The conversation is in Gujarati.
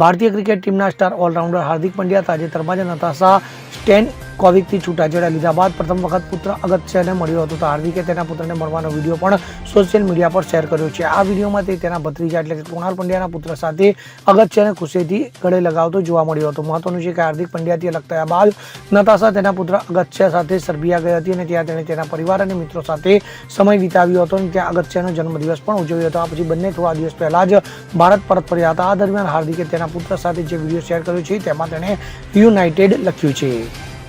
ભારતીય ક્રિકેટ ટીમના સ્ટાર ઓલરાઉન્ડર હાર્દિક પંડ્યા તાજેતરમાં જ નતાશા સ્ટેન કોવિકથી છૂટાછેડા લીધા બાદ પ્રથમ વખત પુત્ર અગત્યને મળ્યો હતો. તો હાર્દિકે તેના પુત્રને મળવાનો વીડિયો પણ સોશિયલ મીડિયા પર શેર કર્યો છે. આ વિડીયોમાં તે તેના ભત્રીજા એટલે કે કુણાલ પંડ્યાના પુત્ર સાથે અગત્યને ખુશીથી ગળે લગાવતો જોવા મળ્યો હતો. મહત્વનું છે કે હાર્દિક પંડ્યાથી અલગ થયા બાદ નતાશા તેના પુત્ર અગત્ય સાથે સર્બિયા ગઈ હતી અને ત્યાં તેણે તેના પરિવાર અને મિત્રો સાથે સમય વિતાવ્યો હતો અને ત્યાં અગત્યનો જન્મદિવસ પણ ઉજવ્યો હતો. આ પછી બંને થોડા દિવસ પહેલાં જ ભારત પરત ફર્યા હતા. આ દરમિયાન હાર્દિકે તેના પુત્ર સાથે જે વીડિયો શેર કર્યો છે તેમાં તેણે યુનાઇટેડ લખ્યું છે.